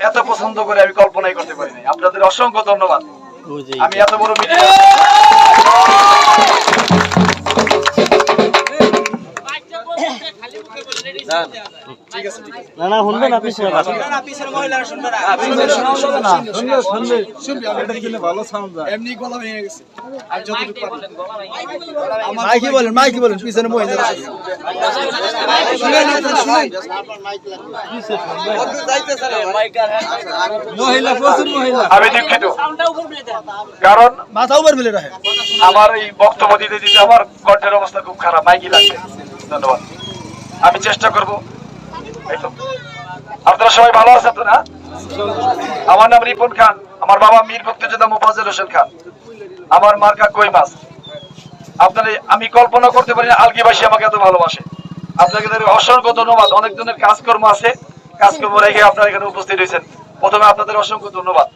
এত পছন্দ করে আমি কল্পনাই করতে পারি নাই। আপনাদের অসংখ্য ধন্যবাদ। আমি এত বড় মিটিং না না শুনবে না পিছনে কথা। মাইকি বলেন মাইকি বলেন পিছনে মহিলা। মহিলা প্রচুর মহিলা। আমি দুঃখিত। কারণ মাথা উপর ফেলে রাখে আমার এই বক্তব্য দিতে দিতে আমার কণ্ঠের অবস্থা খুব খারাপ। মাইকি লাগছে ধন্যবাদ। আমি চেষ্টা করব। আপনারা সবাই ভালো আছেন তো না? আমার নাম রিপন খান, আমার বাবা মীর মুক্তিযোদ্ধা মোফাজেল হোসেন খান। আমার মার্কা কই মাছ? আপনারা আমি কল্পনা করতে পারি আলগিবাসী আমাকে এত ভালোবাসে। আপনাকে অসংখ্য ধন্যবাদ। অনেক ধরনের কাজকর্ম আছে। কাজকর্ম রেখে আপনারা এখানে উপস্থিত হয়েছেন। প্রথমে আপনাদের অসংখ্য ধন্যবাদ।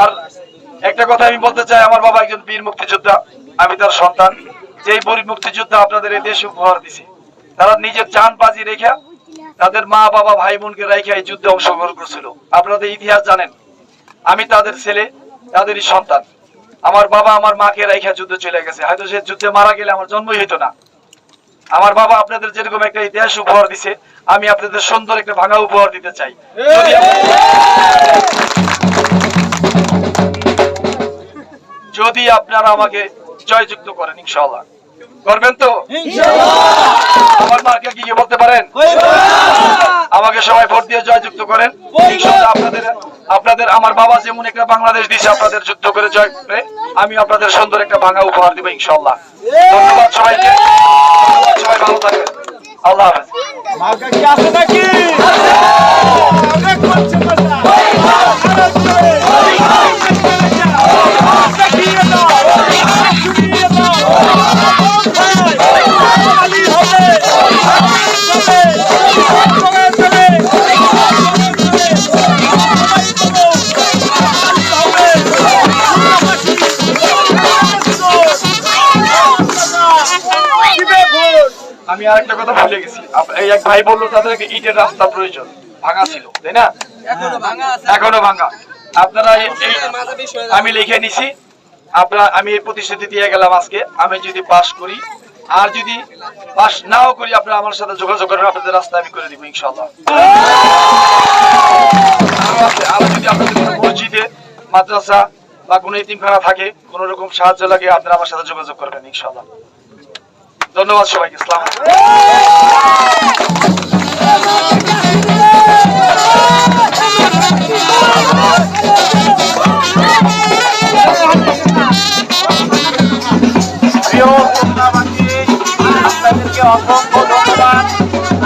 আর একটা কথা আমি বলতে চাই, আমার বাবা একজন বীর মুক্তিযোদ্ধা, আমি তার সন্তান। যেই বীর মুক্তিযোদ্ধা আপনাদের এই দেশ উপহার দিছে, তারা নিজের চান বাজি রেখে তাদের মা বাবা ভাই বোনকে রেখে এই যুদ্ধে অংশগ্রহণ করছিল। আপনাদের ইতিহাস জানেন। আমি তাদের ছেলে তাদেরই সন্তান। আমার বাবা আমার মাকে রেখে যুদ্ধে চলে গেছে। হয়তো সে যুদ্ধে মারা গেলে আমার জন্মই হইতো না। আমার বাবা আপনাদের যেরকম একটা ইতিহাস উপহার দিছে আমি আপনাদের সুন্দর একটা ভাঙা উপহার দিতে চাই। যদি আপনারা আমাকে জয়যুক্ত করেন ইনশাআল্লাহ। করবেন তো? আমার মাকে কি কি বলতে পারেন? আমাকে সবাই ভোট দিয়ে জয়যুক্ত করেন। আপনাদের আপনাদের আমার বাবা যেমন একটা বাংলাদেশ দিছে আপনাদের যুদ্ধ করে জয় করে আমি আপনাদের সুন্দর একটা ভাঙা উপহার দিব ইনশাল্লাহ ধন্যবাদ সবাইকে। সবাই ভালো থাকবেন। আল্লাহ হাফেজ। আমি আর একটা কথা ভুলে গেছি। এই এক ভাই বলল তাদের ইটের রাস্তা প্রয়োজন। ভাঙা ছিল তাই না? এখনও ভাঙা আপনারা আমি লিখে নিছি। আপনারা আমি এই প্রতিশ্রুতি দিয়ে গেলাম আজকে। আমি যদি পাস করি আর যদি পাস নাও করি আপনারা আমার সাথে যোগাযোগ করেন আপনাদের রাস্তা আমি করে দিব ইনশাল্লাহ আরও যদি আপনাদের কোনো মসজিদে মাদ্রাসা বা কোনো ইতিমখানা থাকে কোনো রকম সাহায্য লাগে আপনারা আমার সাথে যোগাযোগ করবেন ইনশাল্লাহ ধন্যবাদ সবাইকে ইসলাম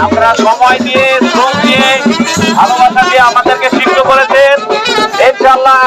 আপনাদেরকে সময় দিয়ে শ্রম আমাদেরকে সিদ্ধ করেছেন। ইনশাল্লাহ